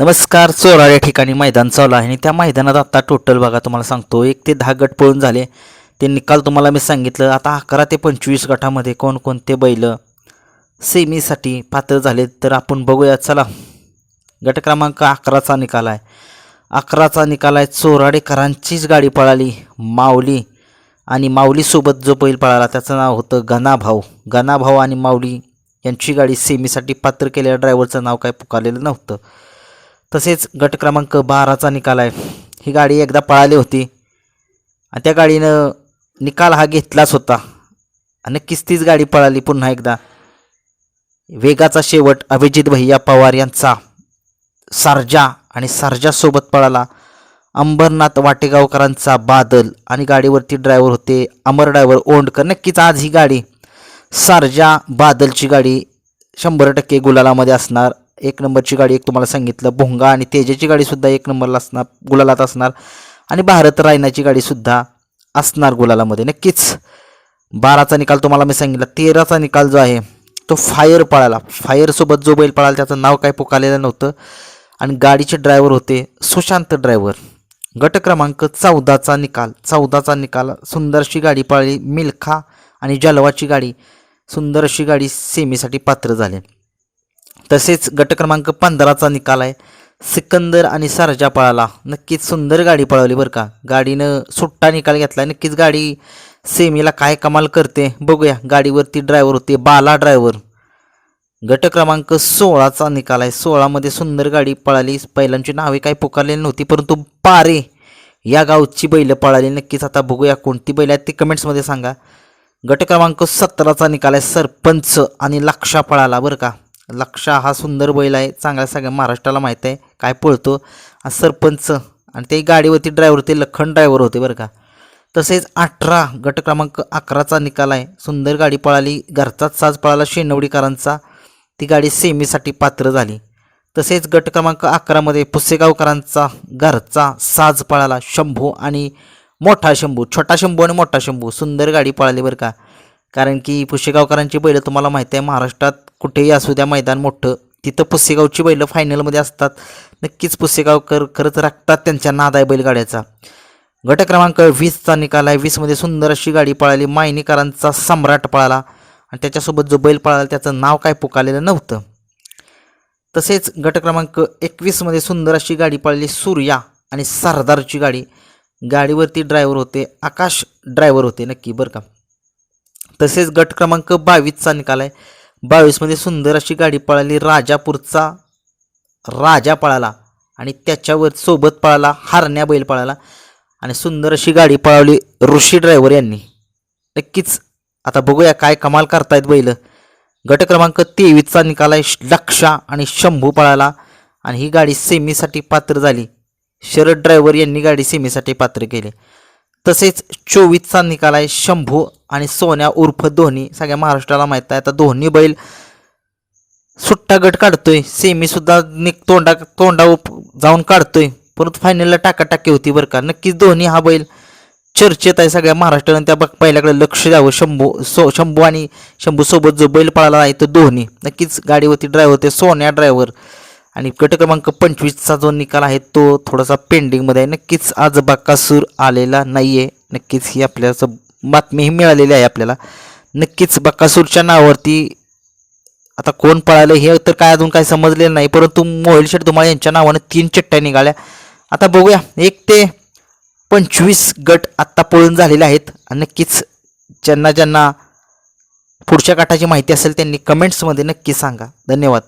नमस्कार चोराड या ठिकाणी मैदान चालू आहे आणि त्या मैदानात आता टोटल बघा तुम्हाला सांगतो एक ते दहा गट पळून झाले. ते निकाल तुम्हाला मी सांगितलं आता अकरा ते पंचवीस गटामध्ये कोणकोणते बैल सेमीसाठी पात्र झाले तर आपण बघूया चला. गट क्रमांक अकराचा निकाल आहे. अकराचा निकाल आहे चोराडेकरांचीच गाडी पळाली माऊली. आणि माऊलीसोबत जो बैल पळाला त्याचं नाव होतं गणाभाऊ. गणाभाऊ आणि माऊली यांची गाडी सेमीसाठी पात्र केलेल्या ड्रायव्हरचं नाव काय पुकारलेलं नव्हतं. तसेच गट क्रमांक बाराचा निकाल आहे. ही गाडी एकदा पळाली होती. आणि त्या गाडीनं निकाल हा घेतलाच होता. आणि नक्कीच तीच गाडी पळाली पुन्हा एकदा. वेगाचा शेवट अभिजित भैया पवार यांचा. सारजा आणि सारजासोबत पळाला अंबरनाथ वाटेगावकरांचा बादल. आणि गाडीवरती ड्रायव्हर होते अमर ड्रायव्हर ओंडकर. नक्कीच आज ही गाडी सारजा बादलची गाडी शंभर टक्के गुलालामध्ये असणार. एक नंबरची गाडी एक तुम्हाला सांगितलं भोंगा आणि तेजाची गाडीसुद्धा एक नंबरला असणार गुलालात असणार. आणि भारत रायनाची गाडीसुद्धा असणार गुलालामध्ये नक्कीच. बाराचा निकाल तुम्हाला मी सांगितला तेराचा निकाल जो आहे तो फायर पळाला. फायरसोबत जो बैल पळाला त्याचं नाव काय पुकारलेलं नव्हतं. आणि गाडीचे ड्रायव्हर होते सुशांत ड्रायव्हर. गट क्रमांक चौदाचा निकाल चौदाचा निकाल. सुंदरशी गाडी पळाली मिल्खा आणि जलवाची गाडी. सुंदर अशी गाडी सेमीसाठी पात्र झाले. तसेच गट क्रमांक पंधराचा निकाल आहे. सिकंदर आणि सरजा पळाला. नक्कीच सुंदर गाडी पळवली बरं का. गाडीनं सुट्टा निकाल घेतला नक्कीच गाडी सेमीला काय कमाल करते बघूया. गाडीवरती ड्रायव्हर होते बाला ड्रायव्हर गट क्रमांक सोळाचा निकाल आहे. सोळामध्ये सुंदर गाडी पळाली. पहिल्यांची नावे काही पुकारलेली नव्हती परंतु पारे या गावची बैलं पळाली. नक्कीच आता बघूया कोणती बैल आहेत ते कमेंट्समध्ये सांगा. गट क्रमांक सतराचा निकाल आहे. सरपंच आणि लक्षा पळाला बरं का. लक्षा हा सुंदर बैल आहे. चांगल्या सगळ्या महाराष्ट्राला माहीत आहे. काय पळतो. आणि सरपंच आणि ते गाडीवरती ड्रायव्हर होते. लखन ड्रायव्हर होते बरं का. तसेच अठरा गट क्रमांक अकराचा निकाल आहे. सुंदर गाडी पळाली. घरचाच साज पळाला शेनवडीकरांचा ती गाडी सेमीसाठी पात्र झाली. तसेच गट क्रमांक अकरामध्ये पुसेगावकरांचा घरचा साज पळाला. शंभू आणि मोठा शंभू छोटा शंभू आणि मोठा शंभू सुंदर गाडी पळाली बरं का. कारण की पुसेगावकरांची बैलं तुम्हाला माहिती आहे. महाराष्ट्रात कुठेही असू द्या मैदान मोठं तिथं पुसेगावची बैलं फायनलमध्ये असतात. नक्कीच पुसेगावकर खरंच राखतात त्यांच्या नाद आहे बैलगाड्याचा. गट क्रमांक वीसचा निकाल आहे. वीसमध्ये सुंदर अशी गाडी पळाली. मायनीकरांचा सम्राट पळाला. आणि त्याच्यासोबत जो बैल पळाला त्याचं नाव काय पुकारलेलं नव्हतं. तसेच गट क्रमांक एकवीसमध्ये सुंदर अशी गाडी पळाली. सूर्या आणि सरदारची गाडी. गाडीवरती ड्रायव्हर होते. आकाश ड्रायव्हर होते नक्की बरं का. तसेच गट क्रमांक बावीसचा निकाल आहे. बावीसमध्ये सुंदर अशी गाडी पळाली राजापूरचा राजा पळाला आणि त्याच्यावर सोबत पळाला हारण्या बैल पळाला आणि सुंदर अशी गाडी पळवली ऋषी ड्रायव्हर यांनी. नक्कीच आता बघूया काय कमाल करतायत बैल. गट क्रमांक तेवीसचा निकाल आहे लक्षा आणि शंभू पळाला आणि ही गाडी सेमीसाठी पात्र झाली. शरद ड्रायव्हर यांनी गाडी सेमीसाठी पात्र केली. तसेच चोवीसचा निकाल आहे शंभू आणि सोन्या उर्फ धोनी. सगळ्या महाराष्ट्राला माहीत आहे. आता धोनी बैल सुट्टा गट काढतोय. सेमीसुद्धा निक तोंडा तोंडा उप जाऊन काढतोय. परत फायनलला टाकाटाकी होती बरं का. नक्कीच धोनी हा बैल चर्चेत आहे सगळ्या महाराष्ट्रानं त्या बघ पहिल्याकडे लक्ष द्यावं. शंभू सो शंभू आणि शंभूसोबत जो बैल पळाला आहे तो धोनी. नक्कीच गाडीवरती ड्रायव्हर होते. सोन्या ड्रायव्हर आणि गट क्रमांक पंचवीसचा जो निकाल आहे तो थोडासा पेंडिंगमध्ये आहे. नक्कीच आज बाकासूर आलेला नाही आहे नक्कीच ही आपल्याला बातमीही मिळालेली आहे आपल्याला. नक्कीच बक्कासूरच्या नावावरती आता कोण पळालं हे तर काय अजून काय समजलेलं नाही परंतु मोहिल शेठ तुम्हाला यांच्या नावानं तीन चिठ्ठ्या निघाल्या. आता बघूया एक ते पंचवीस गट आत्ता पळून झालेले आहेत. आणि नक्कीच ज्यांना ज्यांना पुढच्या गटाची माहिती असेल त्यांनी कमेंट्समध्ये नक्की सांगा. धन्यवाद.